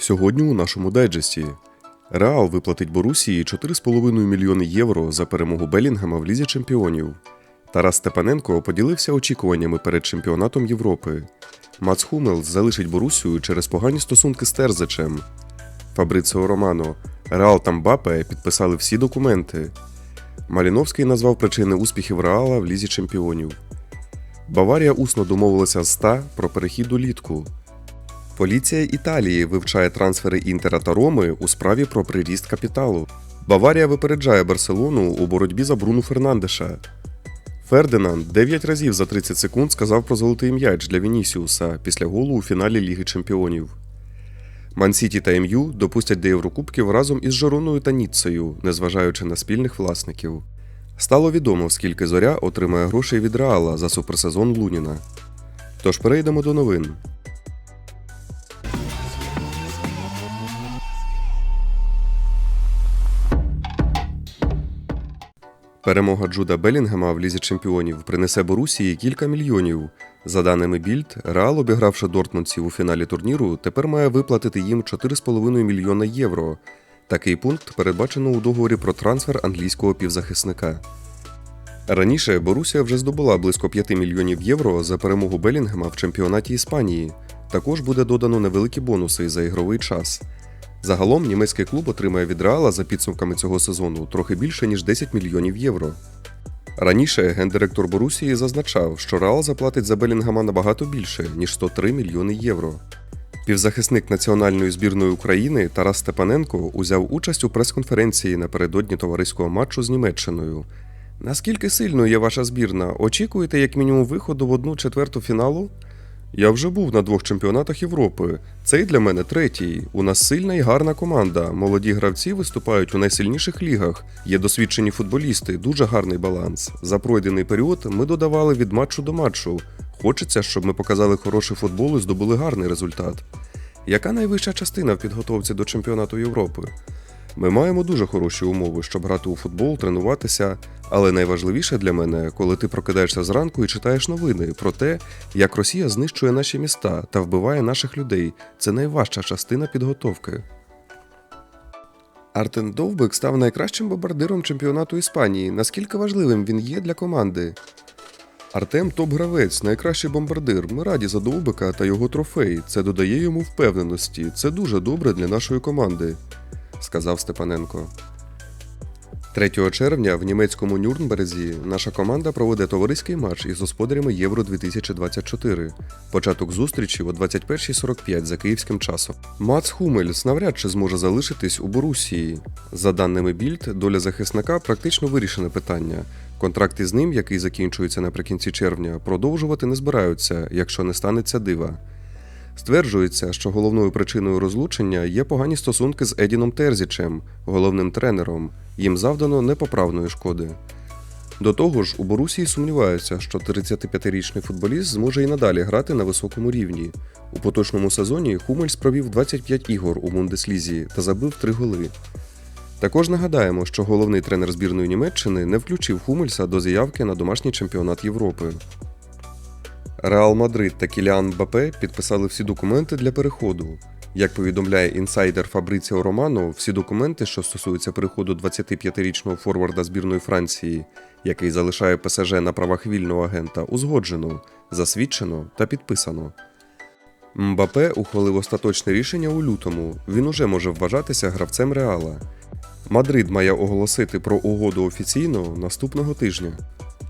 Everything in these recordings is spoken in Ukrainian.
Сьогодні у нашому дайджесті. Реал виплатить Борусії 4,5 мільйони євро за перемогу Белінгема в Лізі чемпіонів. Тарас Степаненко поділився очікуваннями перед чемпіонатом Європи. Мац Хумелс залишить Борусію через погані стосунки з Терзичем. Фабриціо Романо, Реал та Мбапе підписали всі документи. Маліновський назвав причини успіхів Реала в Лізі чемпіонів. Баварія усно домовилася з СТА про перехід улітку. Поліція Італії вивчає трансфери Інтера та Роми у справі про приріст капіталу. Баварія випереджає Барселону у боротьбі за Бруну Фернандеша. Фердинанд 9 разів за 30 секунд сказав про золотий м'яч для Вінісіуса після голу у фіналі Ліги Чемпіонів. Мансіті та МЮ допустять до Єврокубків разом із Жороною та Ніццею, незважаючи на спільних власників. Стало відомо, скільки зоря отримає грошей від Реала за суперсезон Луніна. Тож перейдемо до новин. Перемога Джуда Белінгема в Лізі чемпіонів принесе Борусії кілька мільйонів. За даними Більд, Реал, обігравши дортмундців у фіналі турніру, тепер має виплатити їм 4,5 мільйона євро. Такий пункт передбачено у договорі про трансфер англійського півзахисника. Раніше Борусія вже здобула близько 5 мільйонів євро за перемогу Белінгема в чемпіонаті Іспанії. Також буде додано невеликі бонуси за ігровий час. Загалом німецький клуб отримає від Реала за підсумками цього сезону трохи більше ніж 10 мільйонів євро. Раніше гендиректор Борусії зазначав, що Реал заплатить за Белінгема набагато більше ніж 103 мільйони євро. Півзахисник національної збірної України Тарас Степаненко узяв участь у прес-конференції напередодні товариського матчу з Німеччиною. Наскільки сильною є ваша збірна? Очікуєте як мінімум виходу в одну четверту фіналу? Я вже був на двох чемпіонатах Європи. Цей для мене третій. У нас сильна і гарна команда. Молоді гравці виступають у найсильніших лігах. Є досвідчені футболісти, дуже гарний баланс. За пройдений період ми додавали від матчу до матчу. Хочеться, щоб ми показали хороший футбол і здобули гарний результат. Яка найвища частина в підготовці до чемпіонату Європи? Ми маємо дуже хороші умови, щоб грати у футбол, тренуватися. Але найважливіше для мене, коли ти прокидаєшся зранку і читаєш новини про те, як Росія знищує наші міста та вбиває наших людей. Це найважча частина підготовки. Артен Довбик став найкращим бомбардиром чемпіонату Іспанії. Наскільки важливим він є для команди? Артем топ-гравець, найкращий бомбардир. Ми раді за Довбика та його трофей. Це додає йому впевненості. Це дуже добре для нашої команди, сказав Степаненко. 3 червня в німецькому Нюрнберзі наша команда проведе товариський матч із господарями Євро 2024. Початок зустрічі о 21.45 за київським часом. Мац Хумельс навряд чи зможе залишитись у Борусії. За даними Більд, доля захисника практично вирішене питання. Контракт із ним, який закінчується наприкінці червня, продовжувати не збираються, якщо не станеться дива. Стверджується, що головною причиною розлучення є погані стосунки з Едіном Терзічем, головним тренером. Їм завдано непоправної шкоди. До того ж, у Борусії сумніваються, що 35-річний футболіст зможе і надалі грати на високому рівні. У поточному сезоні Хумельс провів 25 ігор у Бундеслізі та забив 3 голи. Також нагадаємо, що головний тренер збірної Німеччини не включив Хумельса до заявки на домашній чемпіонат Європи. Реал Мадрид та Кіліан Мбапе підписали всі документи для переходу. Як повідомляє інсайдер Фабриціо Романо, всі документи, що стосуються переходу 25-річного форварда збірної Франції, який залишає ПСЖ на правах вільного агента, узгоджено, засвідчено та підписано. Мбапе ухвалив остаточне рішення у лютому. Він уже може вважатися гравцем Реала. Мадрид має оголосити про угоду офіційно наступного тижня.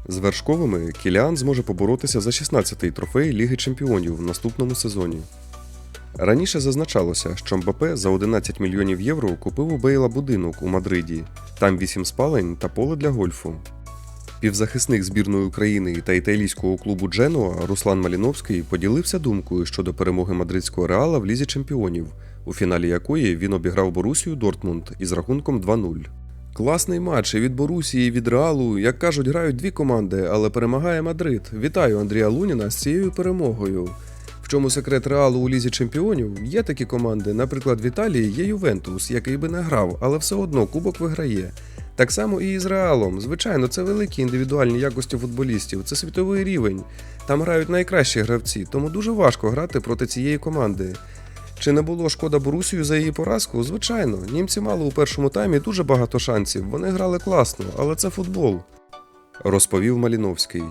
З вершковими Кіліан зможе поборотися за 16-й трофей Ліги Чемпіонів в наступному сезоні. Раніше зазначалося, що Мбапе за 11 мільйонів євро купив у Бейла будинок у Мадриді, там 8 спалень та поле для гольфу. Півзахисник збірної України та італійського клубу Дженуа Руслан Маліновський поділився думкою щодо перемоги мадридського реала в Лізі Чемпіонів, у фіналі якої він обіграв Борусію Дортмунд із рахунком 2-0. Класний матч і від Борусії, і від Реалу. Як кажуть, грають дві команди, але перемагає Мадрид. Вітаю Андрія Луніна з цією перемогою. В чому секрет Реалу у Лізі Чемпіонів? Є такі команди. Наприклад, в Італії є Ювентус, який би не грав, але все одно кубок виграє. Так само і з Реалом. Звичайно, це великі індивідуальні якості футболістів, це світовий рівень. Там грають найкращі гравці, тому дуже важко грати проти цієї команди. Чи не було шкода Борусію за її поразку? Звичайно, німці мали у першому таймі дуже багато шансів. Вони грали класно, але це футбол. Розповів Маліновський.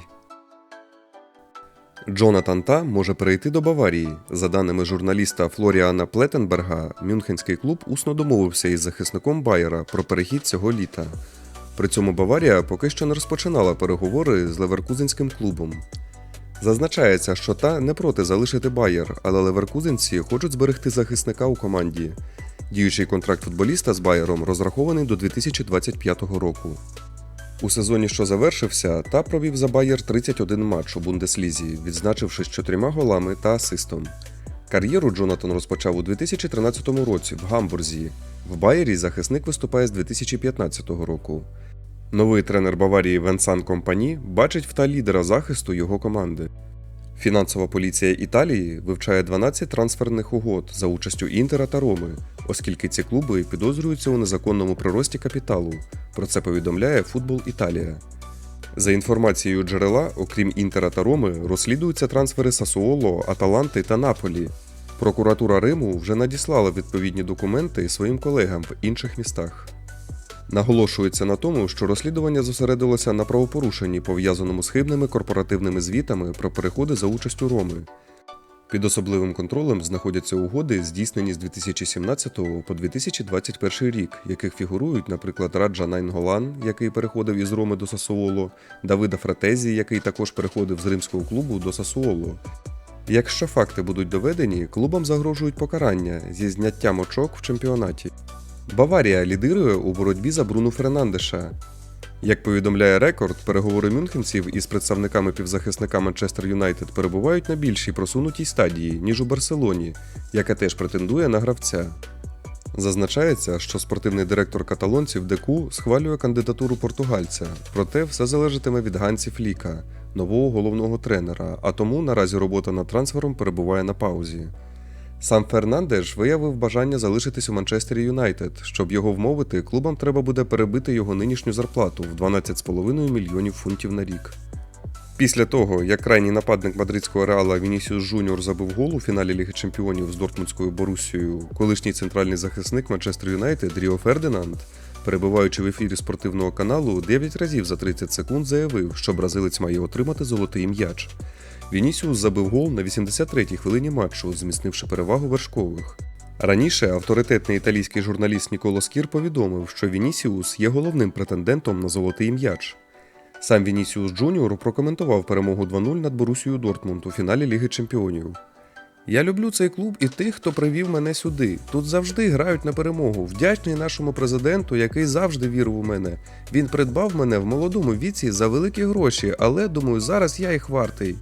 Джонатан Та може перейти до Баварії. За даними журналіста Флоріана Плетенберга, Мюнхенський клуб усно домовився із захисником Байера про перехід цього літа. При цьому Баварія поки що не розпочинала переговори з леверкузенським клубом. Зазначається, що та не проти залишити Байер, але леверкузенці хочуть зберегти захисника у команді. Діючий контракт футболіста з Байером розрахований до 2025 року. У сезоні, що завершився, та провів за Байер 31 матч у Бундеслізі, відзначившись чотирма голами та асистом. Кар'єру Джонатан розпочав у 2013 році в Гамбурзі. В Байері захисник виступає з 2015 року. Новий тренер Баварії Венсан Компані бачить в та лідера захисту його команди. Фінансова поліція Італії вивчає 12 трансферних угод за участю Інтера та Роми, оскільки ці клуби підозрюються у незаконному прирості капіталу. Про це повідомляє Футбол Італія. За інформацією джерела, окрім Інтера та Роми, розслідуються трансфери Сасуоло, Аталанти та Наполі. Прокуратура Риму вже надіслала відповідні документи своїм колегам в інших містах. Наголошується на тому, що розслідування зосередилося на правопорушенні, пов'язаному з хибними корпоративними звітами про переходи за участю Роми. Під особливим контролем знаходяться угоди, здійснені з 2017 по 2021 рік, яких фігурують, наприклад, Раджа Найнголан, який переходив із Роми до Сасуоло, Давида Фратезі, який також переходив з римського клубу до Сасуоло. Якщо факти будуть доведені, клубам загрожують покарання зі зняттям очок в чемпіонаті. Баварія лідирує у боротьбі за Бруну Фернандеша. Як повідомляє рекорд, переговори мюнхенців із представниками півзахисника Манчестер Юнайтед перебувають на більшій просунутій стадії, ніж у Барселоні, яка теж претендує на гравця. Зазначається, що спортивний директор каталонців Деку схвалює кандидатуру португальця, проте все залежатиме від Гансі Фліка, нового головного тренера, а тому наразі робота над трансфером перебуває на паузі. Сам Фернандеш виявив бажання залишитись у Манчестері Юнайтед. Щоб його вмовити, клубам треба буде перебити його нинішню зарплату в 12,5 мільйонів фунтів на рік. Після того, як крайній нападник мадридського реала Вінісіус Жуніор забив гол у фіналі Ліги Чемпіонів з Дортмундською Борусією, колишній центральний захисник Манчестер Юнайтед Ріо Фердинанд, перебуваючи в ефірі спортивного каналу, 9 разів за 30 секунд заявив, що бразилець має отримати золотий м'яч. Вінісіус забив гол на 83-й хвилині матчу, зміцнивши перевагу вершкових. Раніше авторитетний італійський журналіст Ніколо Скір повідомив, що Вінісіус є головним претендентом на золотий м'яч. Сам Вінісіус Джуніор прокоментував перемогу 2-0 над Борусією Дортмунд у фіналі Ліги Чемпіонів. Я люблю цей клуб і тих, хто привів мене сюди. Тут завжди грають на перемогу. Вдячний нашому президенту, який завжди вірив у мене. Він придбав мене в молодому віці за великі гроші, але думаю, зараз я їх вартий.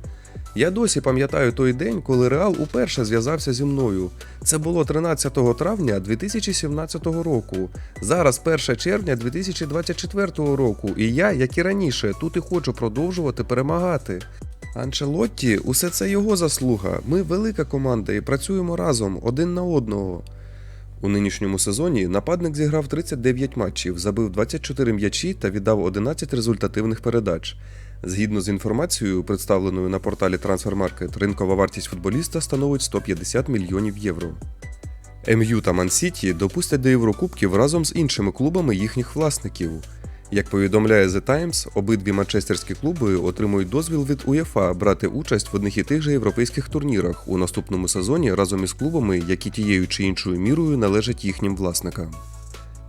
Я досі пам'ятаю той день, коли Реал уперше зв'язався зі мною. Це було 13 травня 2017 року. Зараз 1 червня 2024 року, і я, як і раніше, тут і хочу продовжувати перемагати. Анчелотті, усе це його заслуга. Ми велика команда і працюємо разом один на одного. У нинішньому сезоні нападник зіграв 39 матчів, забив 24 м'ячі та віддав 11 результативних передач. Згідно з інформацією, представленою на порталі Transfermarkt, ринкова вартість футболіста становить 150 мільйонів євро. МЮ та Ман-Сіті допустять до Єврокубків разом з іншими клубами їхніх власників. Як повідомляє The Times, обидві манчестерські клуби отримують дозвіл від УЄФА брати участь в одних і тих же європейських турнірах у наступному сезоні разом із клубами, які тією чи іншою мірою належать їхнім власникам.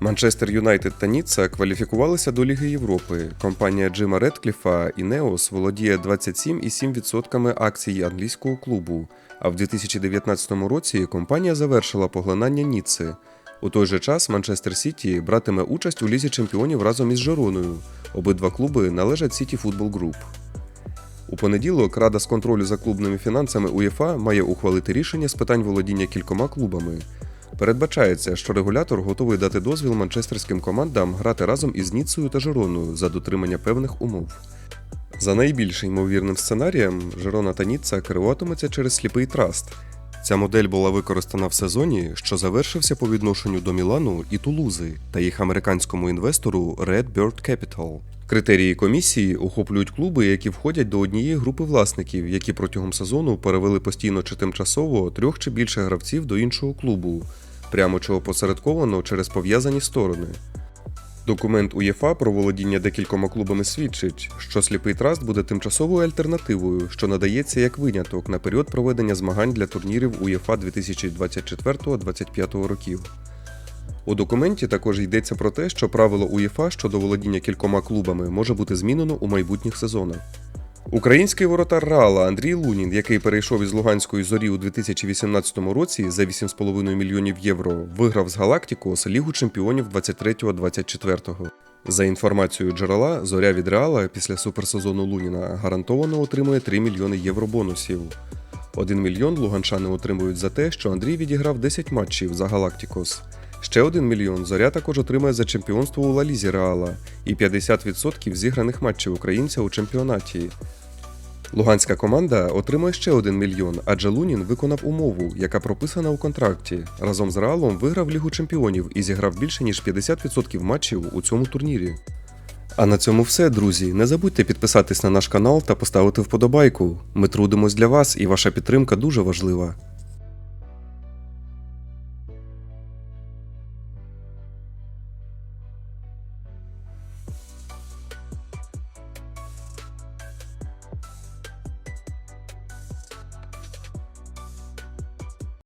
Манчестер Юнайтед та Ніцца кваліфікувалися до Ліги Європи. Компанія Джима Редкліфа Інеос володіє 27,7% акцій англійського клубу. А в 2019 році компанія завершила поглинання Ніцци. У той же час Манчестер Сіті братиме участь у лізі чемпіонів разом із Жероною. Обидва клуби належать Сіті Футбол Груп. У понеділок Рада з контролю за клубними фінансами УЄФА має ухвалити рішення з питань володіння кількома клубами. Передбачається, що регулятор готовий дати дозвіл манчестерським командам грати разом із Ніцею та Жероною за дотримання певних умов. За найбільш ймовірним сценарієм, Жерона та Ніцца керуватиметься через сліпий траст. Ця модель була використана в сезоні, що завершився по відношенню до Мілану і Тулузи та їх американському інвестору Red Bird Capital. Критерії комісії охоплюють клуби, які входять до однієї групи власників, які протягом сезону перевели постійно чи тимчасово трьох чи більше гравців до іншого клубу, прямо чи опосередковано через пов'язані сторони. Документ УЄФА про володіння декількома клубами свідчить, що сліпий траст буде тимчасовою альтернативою, що надається як виняток на період проведення змагань для турнірів УЄФА 2024-2025 років. У документі також йдеться про те, що правило УЄФА щодо володіння кількома клубами може бути змінено у майбутніх сезонах. Український воротар Реала Андрій Лунін, який перейшов із Луганської зорі у 2018 році за 8,5 мільйонів євро, виграв з Галактикос Лігу чемпіонів 23-24. За інформацією джерела, зоря від Реала після суперсезону Луніна гарантовано отримує 3 мільйони євро бонусів. 1 мільйон луганчани отримують за те, що Андрій відіграв 10 матчів за Галактикос. Ще 1 мільйон зоря також отримає за чемпіонство у Лалізі Реала і 50% зіграних матчів українця у чемпіонаті. Луганська команда отримає ще 1 мільйон, адже Лунін виконав умову, яка прописана у контракті. Разом з Реалом виграв Лігу чемпіонів і зіграв більше ніж 50% матчів у цьому турнірі. А на цьому все, друзі. Не забудьте підписатись на наш канал та поставити вподобайку. Ми трудимось для вас, і ваша підтримка дуже важлива.